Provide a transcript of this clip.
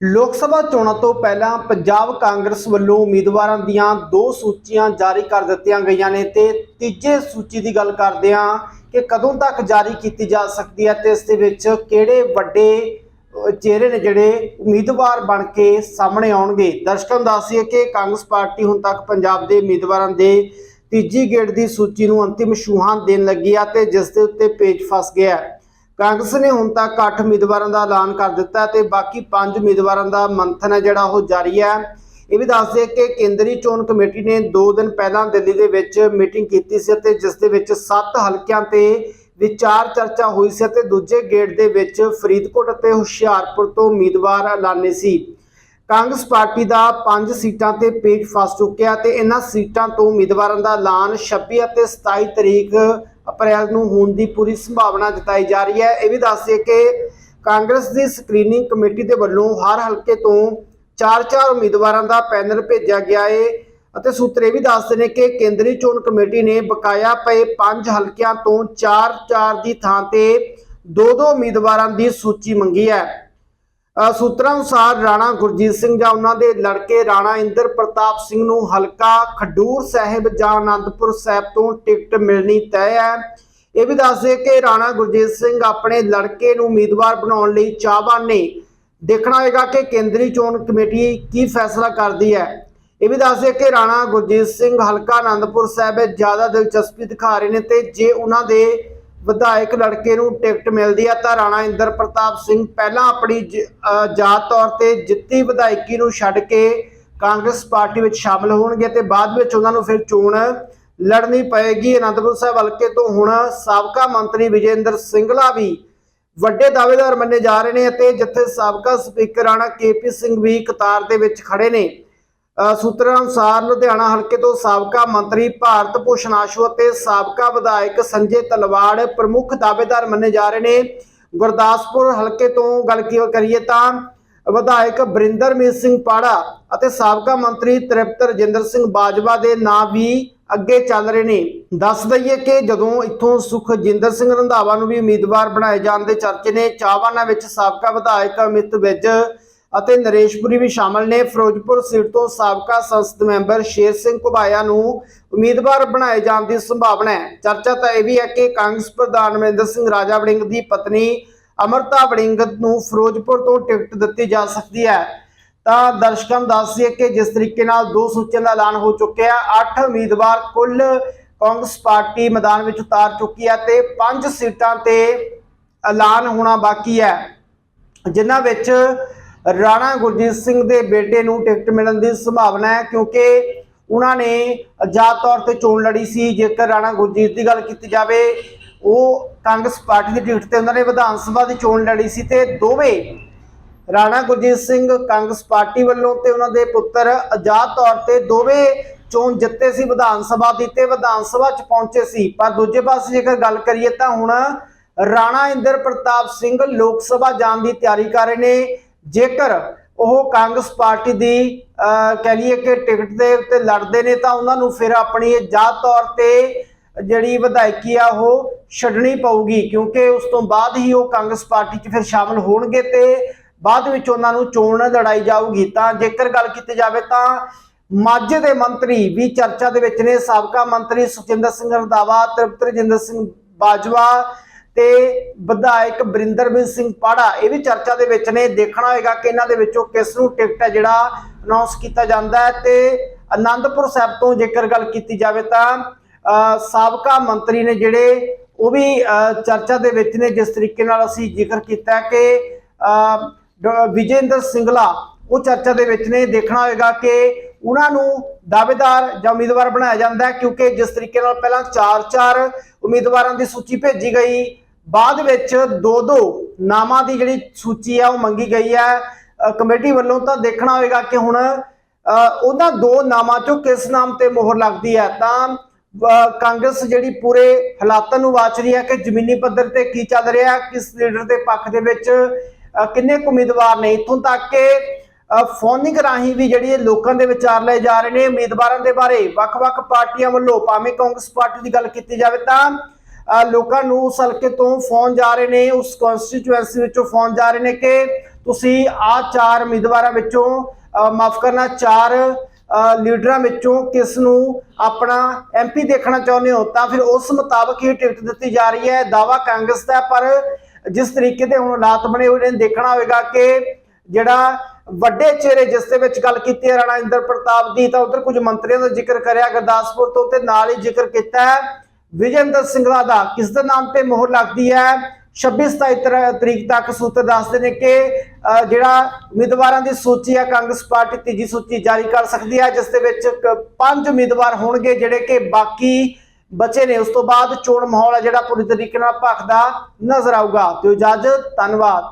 ਲੋਕ ਸਭਾ ਚੋਣਾਂ ਤੋਂ ਪਹਿਲਾਂ ਪੰਜਾਬ ਕਾਂਗਰਸ ਵੱਲੋਂ ਉਮੀਦਵਾਰਾਂ ਦੀਆਂ ਦੋ ਸੂਚੀਆਂ ਜਾਰੀ ਕਰ ਦਿੱਤੀਆਂ ਗਈਆਂ ਨੇ ਤੇ ਤੀਜੇ ਸੂਚੀ ਦੀ ਗੱਲ ਕਰਦੇ ਹਾਂ ਕਿ ਕਦੋਂ ਤੱਕ ਜਾਰੀ ਕੀਤੀ ਜਾ ਸਕਦੀ ਹੈ ਤੇ ਇਸ ਦੇ ਵਿੱਚ ਕਿਹੜੇ ਵੱਡੇ ਚਿਹਰੇ ਨੇ ਜਿਹੜੇ ਉਮੀਦਵਾਰ ਬਣ ਕੇ ਸਾਹਮਣੇ ਆਉਣਗੇ? ਦਰਸ਼ਕਾਂ ਨੂੰ ਦੱਸੀਏ ਕਿ ਕਾਂਗਰਸ ਪਾਰਟੀ ਹੁਣ ਤੱਕ ਪੰਜਾਬ ਦੇ ਉਮੀਦਵਾਰਾਂ ਦੇ ਤੀਜੀ ਗੇੜ ਦੀ ਸੂਚੀ ਨੂੰ ਅੰਤਿਮ ਛੂਹਾਂ ਦੇਣ ਲੱਗੀ ਆ ਤੇ ਜਿਸ ਦੇ ਉੱਤੇ ਪੇਚ ਫਸ ਗਿਆ। ਹੈ ਕਾਂਗਰਸ ਨੇ ਹੁਣ ਤੱਕ 8 ਉਮੀਦਵਾਰਾਂ ਦਾ ਐਲਾਨ ਕਰ ਦਿੱਤਾ ਹੈ ਤੇ ਬਾਕੀ 5 ਉਮੀਦਵਾਰਾਂ ਦਾ ਮੰਥਨ ਹੈ ਜਿਹੜਾ ਉਹ ਜਾਰੀ ਹੈ। ਇਹ ਵੀ ਦੱਸ ਦਈਏ ਕਿ ਕੇਂਦਰੀ ਚੋਣ ਕਮੇਟੀ ਨੇ 2 ਦਿਨ ਪਹਿਲਾਂ ਦਿੱਲੀ ਦੇ ਵਿੱਚ ਮੀਟਿੰਗ ਕੀਤੀ ਸੀ ਤੇ ਜਿਸ ਦੇ ਵਿੱਚ 7 ਹਲਕਿਆਂ ਤੇ ਵਿਚਾਰ ਚਰਚਾ ਹੋਈ ਸੀ ਤੇ ਦੂਜੇ ਗੇੜ ਦੇ ਵਿੱਚ ਫਰੀਦਕੋਟ ਅਤੇ ਹੁਸ਼ਿਆਰਪੁਰ ਤੋਂ ਉਮੀਦਵਾਰ ਐਲਾਨੇ ਸੀ। ਕਾਂਗਰਸ ਪਾਰਟੀ ਦਾ 5 ਸੀਟਾਂ ਤੇ ਪੇਚ ਫਸ ਚੁੱਕਿਆ ਤੇ ਇਹਨਾਂ ਸੀਟਾਂ ਤੋਂ ਉਮੀਦਵਾਰਾਂ ਦਾ ਐਲਾਨ 26 ਅਤੇ 27 ਤਰੀਕ ਅਪ੍ਰੈਲ ਨੂੰ ਹੋਣ ਦੀ ਪੂਰੀ ਸੰਭਾਵਨਾ ਜਤਾਈ ਜਾ ਰਹੀ ਹੈ। ਇਹ ਵੀ ਦੱਸ ਦਈਏ ਕਿ ਕਾਂਗਰਸ ਦੀ ਸਕਰੀਨਿੰਗ ਕਮੇਟੀ ਦੇ ਵੱਲੋਂ ਹਰ ਹਲਕੇ ਤੋਂ 4-4 ਉਮੀਦਵਾਰਾਂ ਦਾ ਪੈਨਲ ਭੇਜਿਆ ਗਿਆ ਹੈ ਅਤੇ ਸੂਤਰ ਇਹ ਵੀ ਦੱਸਦੇ ਨੇ ਕਿ ਕੇਂਦਰੀ ਚੋਣ ਕਮੇਟੀ ਨੇ ਬਕਾਇਆ ਪਏ 5 ਹਲਕਿਆਂ ਤੋਂ 4-4 ਦੀ ਥਾਂ ਤੇ 2-2 ਉਮੀਦਵਾਰਾਂ ਦੀ ਸੂਚੀ ਮੰਗੀ ਹੈ। ਸੂਤਰਾਂ ਅਨੁਸਾਰ ਰਾਣਾ ਗੁਰਜੀਤ ਸਿੰਘ ਜਾਂ ਉਹਨਾਂ ਦੇ ਲੜਕੇ ਰਾਣਾ ਇੰਦਰ ਪ੍ਰਤਾਪ ਸਿੰਘ ਨੂੰ ਹਲਕਾ ਖਡੂਰ ਸਾਹਿਬ ਜਾਂ ਆਨੰਦਪੁਰ ਸਾਹਿਬ ਤੋਂ ਟਿਕਟ ਮਿਲਣੀ ਤੈਅ ਹੈ। ਇਹ ਵੀ ਦੱਸਦੇ ਕਿ ਰਾਣਾ ਗੁਰਜੀਤ ਸਿੰਘ ਆਪਣੇ ਲੜਕੇ ਨੂੰ ਉਮੀਦਵਾਰ ਬਣਾਉਣ ਲਈ ਚਾਹਵਾਨ ਨੇ। ਦੇਖਣਾ ਹੋਏਗਾ ਕਿ ਕੇਂਦਰੀ ਚੋਣ ਕਮੇਟੀ ਕੀ ਫੈਸਲਾ ਕਰਦੀ ਹੈ। ਇਹ ਵੀ ਦੱਸਦੇ ਕਿ ਰਾਣਾ ਗੁਰਜੀਤ ਸਿੰਘ ਹਲਕਾ ਆਨੰਦਪੁਰ ਸਾਹਿਬ ਵਿੱਚ ਜ਼ਿਆਦਾ ਦਿਲਚਸਪੀ ਦਿਖਾ ਰਹੇ ਨੇ ਤੇ ਜੇ ਉਹਨਾਂ ਦੇ ਵਿਧਾਇਕ ਲੜਕੇ ਨੂੰ ਟਿਕਟ ਮਿਲਦੀ ਹੈ ਤਾਂ ਰਾਣਾ ਇੰਦਰ ਪ੍ਰਤਾਪ ਸਿੰਘ ਪਹਿਲਾਂ ਆਪਣੀ ਜ- ਜਾਤ ਤੌਰ ਤੇ ਜਿੱਤੀ ਵਿਧਾਇਕੀ ਨੂੰ ਛੱਡ ਕੇ ਕਾਂਗਰਸ ਪਾਰਟੀ ਵਿੱਚ ਸ਼ਾਮਲ ਹੋਣਗੇ ਤੇ ਬਾਅਦ ਵਿੱਚ ਉਹਨਾਂ ਨੂੰ ਫਿਰ ਚੋਣ ਲੜਨੀ ਪਏਗੀ। ਅਨੰਦਪੁਰ ਸਾਹਿਬ ਹਲਕੇ ਤੋਂ ਹੁਣ ਸਾਬਕਾ ਮੰਤਰੀ ਵਿਜੇਂਦਰ ਸਿੰਗਲਾ ਵੀ ਵੱਡੇ ਦਾਅਵੇਦਾਰ ਮੰਨੇ ਜਾ ਰਹੇ ਨੇ ਅਤੇ ਜਿੱਥੇ ਸਾਬਕਾ ਸਪੀਕਰ ਰਾਣਾ ਕੇਪੀ ਸਿੰਘ ਵੀ ਕਤਾਰ ਦੇ ਵਿੱਚ ਖੜੇ ਨੇ। ਸੂਤਰਾਂ ਅਨੁਸਾਰ ਲੁਧਿਆਣਾ ਹਲਕੇ ਤੋਂ ਸਾਬਕਾ ਮੰਤਰੀ ਭਾਰਤ ਭੂਸ਼ਣ ਆਸ਼ੂ ਅਤੇ ਸਾਬਕਾ ਵਿਧਾਇਕ ਸੰਜੇ ਤਲਵਾੜ ਪ੍ਰਮੁੱਖ ਦਾਅਵੇਦਾਰ ਮੰਨੇ ਜਾ ਰਹੇ ਨੇ। ਗੁਰਦਾਸਪੁਰ ਹਲਕੇ ਤੋਂ ਗੱਲ ਕਰੀਏ ਤਾਂ ਵਿਧਾਇਕ ਬਰਿੰਦਰਮੀਤ ਸਿੰਘ ਪਾੜਾ ਅਤੇ ਸਾਬਕਾ ਮੰਤਰੀ ਤ੍ਰਿਪਤ ਰਜਿੰਦਰ ਸਿੰਘ ਬਾਜਵਾ ਦੇ ਨਾਂ ਵੀ ਅੱਗੇ ਚੱਲ ਰਹੇ ਨੇ। ਦੱਸ ਦਈਏ ਕਿ ਜਦੋਂ ਇੱਥੋਂ ਸੁਖਜਿੰਦਰ ਸਿੰਘ ਰੰਧਾਵਾ ਨੂੰ ਵੀ ਉਮੀਦਵਾਰ ਬਣਾਏ ਜਾਣ ਦੇ ਚਰਚੇ ਨੇ, ਚਾਹਵਾਨਾਂ ਵਿੱਚ ਸਾਬਕਾ ਵਿਧਾਇਕ ਅਮਿਤ ਵਿਜ ਅਤੇ ਨਰੇਸ਼ਪੁਰੀ ਵੀ ਸ਼ਾਮਲ ਨੇ। ਫਿਰੋਜ਼ਪੁਰ ਸੀਟ ਤੋਂ ਸਾਬਕਾ ਸੰਸਦ ਮੈਂਬਰ ਸ਼ੇਰ ਸਿੰਘ ਘੁਬਾਇਆ ਨੂੰ ਉਮੀਦਵਾਰ ਬਣਾਏ ਜਾਣ ਦੀ ਸੰਭਾਵਨਾ ਹੈ। ਚਰਚਾ ਤਾਂ ਇਹ ਵੀ ਹੈ ਕਿ ਕਾਂਗਰਸ ਪ੍ਰਧਾਨ ਅਮਰਿੰਦਰ ਸਿੰਘ ਰਾਜਾ ਵੜਿੰਗ ਦੀ ਪਤਨੀ ਅਮਰਤਾ ਵੜਿੰਗ ਨੂੰ ਫਿਰੋਜ਼ਪੁਰ ਤੋਂ ਟਿਕਟ ਦਿੱਤੀ ਜਾ ਸਕਦੀ ਹੈ। ਤਾਂ ਦਰਸ਼ਕਾਂ ਨੂੰ ਦੱਸ ਦਈਏ ਕਿ ਜਿਸ ਤਰੀਕੇ ਨਾਲ ਦੋ ਸੂਚੀਆਂ ਦਾ ਐਲਾਨ ਹੋ ਚੁੱਕਿਆ ਹੈ 8 ਉਮੀਦਵਾਰ ਕੁੱਲ ਕਾਂਗਰਸ ਪਾਰਟੀ ਮੈਦਾਨ ਵਿੱਚ ਉਤਾਰ ਚੁੱਕੀ ਹੈ ਤੇ 5 ਸੀਟਾਂ ਤੇ ਐਲਾਨ ਹੋਣਾ ਬਾਕੀ ਹੈ। ਜਿਨ੍ਹਾਂ ਵਿੱਚ ਰਾਣਾ ਗੁਰਜੀਤ ਸਿੰਘ ਦੇ ਬੇਟੇ ਨੂੰ ਟਿਕਟ ਮਿਲਣ ਦੀ ਸੰਭਾਵਨਾ ਹੈ ਕਿਉਂਕਿ ਉਹਨਾਂ ਨੇ ਆਜ਼ਾਦ ਤੌਰ ਤੇ ਚੋਣ ਲੜੀ ਸੀ। ਜੇਕਰ ਰਾਣਾ ਗੁਰਜੀਤ ਦੀ ਗੱਲ ਕੀਤੀ ਜਾਵੇ, ਉਹ ਕਾਂਗਰਸ ਪਾਰਟੀ ਦੀ ਟਿਕਟ ਤੇ ਉਹਨਾਂ ਨੇ ਵਿਧਾਨ ਸਭਾ ਦੀ ਚੋਣ ਲੜੀ ਸੀ ਤੇ ਦੋਵੇਂ ਰਾਣਾ ਗੁਰਜੀਤ ਸਿੰਘ ਕਾਂਗਰਸ ਪਾਰਟੀ ਵੱਲੋਂ ਤੇ ਉਹਨਾਂ ਦੇ ਪੁੱਤਰ ਆਜ਼ਾਦ ਤੌਰ ਤੇ ਦੋਵੇਂ ਚੋਣ ਜਿੱਤੇ ਸੀ, ਵਿਧਾਨ ਸਭਾ ਦੀ ਤੇ ਵਿਧਾਨ ਸਭਾ ਚ ਪਹੁੰਚੇ ਸੀ। ਪਰ ਦੂਜੇ ਪਾਸੇ ਜੇਕਰ ਗੱਲ ਕਰੀਏ ਤਾਂ ਹੁਣ ਰਾਣਾ ਇੰਦਰ ਪ੍ਰਤਾਪ ਸਿੰਘ ਲੋਕ ਸਭਾ ਜਾਣ ਦੀ ਤਿਆਰੀ ਕਰ ਰਹੇ ਨੇ। ਜੇਕਰ ਉਹ ਕਾਂਗਰਸ ਪਾਰਟੀ ਦੀ ਅਹ, ਕਹਿ ਲਈਏ ਕਿ ਟਿਕਟ ਦੇ ਉੱਤੇ ਲੜਦੇ ਨੇ ਤਾਂ ਉਹਨਾਂ ਨੂੰ ਫਿਰ ਆਪਣੀ ਜਾਤ ਤੌਰ ਤੇ ਜਿਹੜੀ ਵਿਧਾਇਕੀ ਆ ਉਹ ਛੱਡਣੀ ਪਊਗੀ ਕਿਉਂਕਿ ਉਸ ਤੋਂ ਬਾਅਦ ਹੀ ਉਹ ਕਾਂਗਰਸ ਪਾਰਟੀ 'ਚ ਫਿਰ ਸ਼ਾਮਲ ਹੋਣਗੇ ਤੇ ਬਾਅਦ ਵਿੱਚ ਉਹਨਾਂ ਨੂੰ ਚੋਣ ਲੜਾਈ ਜਾਊਗੀ। ਤਾਂ ਜੇਕਰ ਗੱਲ ਕੀਤੀ ਜਾਵੇ ਤਾਂ ਮਾਝੇ ਦੇ ਮੰਤਰੀ ਵੀ ਚਰਚਾ ਦੇ ਵਿੱਚ ਨੇ ਸਾਬਕਾ ਮੰਤਰੀ ਸੁਖਜਿੰਦਰ ਸਿੰਘ ਰੰਧਾਵਾ ਤ੍ਰਿਪਤ ਰਜਿੰਦਰ ਸਿੰਘ ਬਾਜਵਾ ਤੇ ਵਿਧਾਇਕ ਬਰਿੰਦਰਮੀਤ ਸਿੰਘ ਪਾੜਾ ਇਹ ਵੀ ਚਰਚਾ ਦੇ ਵਿੱਚ ਨੇ ਦੇਖਣਾ ਹੋਏਗਾ ਕਿ ਇਹਨਾਂ ਦੇ ਵਿੱਚੋਂ ਕਿਸ ਨੂੰ ਟਿਕਟ ਹੈ ਜਿਹੜਾ ਅਨਾਉਂਸ ਕੀਤਾ ਜਾਂਦਾ ਹੈ ਤੇ ਆਨੰਦਪੁਰ ਸਾਹਿਬ ਤੋਂ ਜੇਕਰ ਗੱਲ ਕੀਤੀ ਜਾਵੇ ਤਾਂ ਸਾਬਕਾ ਮੰਤਰੀ ਨੇ ਜਿਹੜੇ ਉਹ ਵੀ ਚਰਚਾ ਦੇ ਵਿੱਚ ਨੇ ਜਿਸ ਤਰੀਕੇ ਨਾਲ ਅਸੀਂ ਜ਼ਿਕਰ ਕੀਤਾ ਕਿ ਅ, ਡ- ਵਿਜੇਂਦਰ ਸਿੰਗਲਾ ਉਹ ਚਰਚਾ ਦੇ ਵਿੱਚ ਨੇ ਦੇਖਣਾ ਹੋਏਗਾ ਕਿ ਉਹਨਾਂ ਨੂੰ ਦਾਅਵੇਦਾਰ ਜਾਂ ਉਮੀਦਵਾਰ ਬਣਾਇਆ ਜਾਂਦਾ ਕਿਉਂਕਿ ਜਿਸ ਤਰੀਕੇ ਨਾਲ ਪਹਿਲਾਂ 4-4 ਉਮੀਦਵਾਰਾਂ ਦੀ ਸੂਚੀ ਭੇਜੀ ਗਈ ਬਾਅਦ ਵਿੱਚ 2-2 ਨਾਮਾਂ ਦੀ ਜਿਹੜੀ ਸੂਚੀ ਹੈ ਉਹ ਮੰਗੀ ਗਈ ਹੈ। ਕਮੇਟੀ ਵੱਲੋਂ ਤਾਂ ਦੇਖਣਾ ਹੋਏਗਾ ਕਿ ਹੁਣ ਉਹਨਾਂ ਦੋ ਨਾਮਾਂ ਚੋਂ ਕਿਸ ਨਾਮ ਤੇ ਮੋਹਰ ਲੱਗਦੀ ਹੈ? ਤਾਂ ਕਾਂਗਰਸ ਜਿਹੜੀ ਪੂਰੇ ਹਾਲਾਤਾਂ ਨੂੰ ਵਾਚ ਰਹੀ ਹੈ ਕਿ ਜ਼ਮੀਨੀ ਪੱਧਰ ਤੇ ਕੀ ਚੱਲ ਰਿਹਾ ਹੈ? ਕਿਸ ਲੀਡਰ ਦੇ ਪੱਖ ਦੇ ਵਿੱਚ ਕਿੰਨੇ ਕੁ ਉਮੀਦਵਾਰ ਨੇ? ਇਥੋਂ ਤੱਕ ਕਿ ਅ, ਫੋਨਿੰਗ ਰਾਹੀਂ ਵੀ ਜਿਹੜੀ ਲੋਕਾਂ ਦੇ ਵਿਚਾਰ ਲਏ ਜਾ ਰਹੇ ਨੇ ਉਮੀਦਵਾਰਾਂ ਦੇ ਬਾਰੇ। ਵੱਖ-ਵੱਖ ਪਾਰਟੀਆਂ ਵੱਲੋਂ ਭਾਵੇਂ ਕਾਂਗਰਸ ਪਾਰਟੀ ਦੀ ਗੱਲ ਕੀਤੀ ਜਾਵੇ ਤਾਂ ਲੋਕਾਂ ਨੂੰ ਉਸ ਹਲਕੇ ਤੋਂ ਫੋਨ ਜਾ ਰਹੇ ਨੇ, ਉਸ ਕਨਸਟੀਚੁਐਂਸੀ ਵਿੱਚੋਂ ਫੋਨ ਜਾ ਰਹੇ ਨੇ ਕਿ ਤੁਸੀਂ ਆ ਚਾਰ ਉਮੀਦਵਾਰਾਂ ਵਿੱਚੋਂ ਮਾਫ ਕਰਨਾ, ਚਾਰ ਲੀਡਰਾਂ ਵਿੱਚੋਂ ਕਿਸ ਨੂੰ ਆਪਣਾ ਐਮਪੀ ਦੇਖਣਾ ਚਾਹੁੰਦੇ ਹੋ? ਤਾਂ ਫਿਰ ਉਸ ਮੁਤਾਬਕ ਹੀ ਟਿਕਟ ਦਿੱਤੀ ਜਾ ਰਹੀ ਹੈ। ਦਾਵਾ ਕਾਂਗਰਸ ਦਾ ਪਰ ਜਿਸ ਤਰੀਕੇ ਦੇ ਹੁਣ ਹਾਲਾਤ ਬਣੇ ਹੋਏ ਨੇ, ਦੇਖਣਾ ਹੋਵੇਗਾ ਕਿ ਜਿਹੜਾ ਵੱਡੇ ਚਿਹਰੇ ਜਿਸ ਦੇ ਵਿੱਚ ਗੱਲ ਕੀਤੀ ਹੈ, ਰਾਣਾ ਇੰਦਰ ਪ੍ਰਤਾਪ ਦੀ, ਤਾਂ ਉਧਰ ਕੁਝ ਮੰਤਰੀਆਂ ਦਾ ਜ਼ਿਕਰ ਕਰਿਆ, ਗੁਰਦਾਸਪੁਰ ਤੋਂ ਤੇ ਨਾਲ ਹੀ ਜ਼ਿਕਰ ਕੀਤਾ ਹੈ। ਵਿਜੇਂਦਰ ਸਿੰਘਲਾ ਦਾ ਕਿਸ ਦੇ ਨਾਮ ਤੇ ਮੋਹਰ ਲੱਗਦੀ ਹੈ? 26 27 ਤਰੀਕ ਤੱਕ ਸੂਤਰ ਦੱਸਦੇ ਨੇ ਕਿ ਜਿਹੜਾ ਉਮੀਦਵਾਰਾਂ ਦੀ ਸੂਚੀ ਹੈ, ਕਾਂਗਰਸ ਪਾਰਟੀ ਤੀਜੀ ਸੂਚੀ ਜਾਰੀ ਕਰ ਸਕਦੀ ਹੈ, ਜਿਸ ਦੇ ਵਿੱਚ ਪੰਜ ਉਮੀਦਵਾਰ ਹੋਣਗੇ, ਜਿਹੜੇ ਕਿ ਬਾਕੀ ਬਚੇ ਨੇ। ਉਸ ਤੋਂ ਬਾਅਦ ਚੋਣ ਮਾਹੌਲ ਹੈ ਜਿਹੜਾ ਪੂਰੀ ਤਰੀਕੇ ਨਾਲ ਭਖਦਾ ਨਜ਼ਰ ਆਊਗਾ। ਤੇ ਇਜਾਜ਼ਤ ਧੰਨਵਾਦ।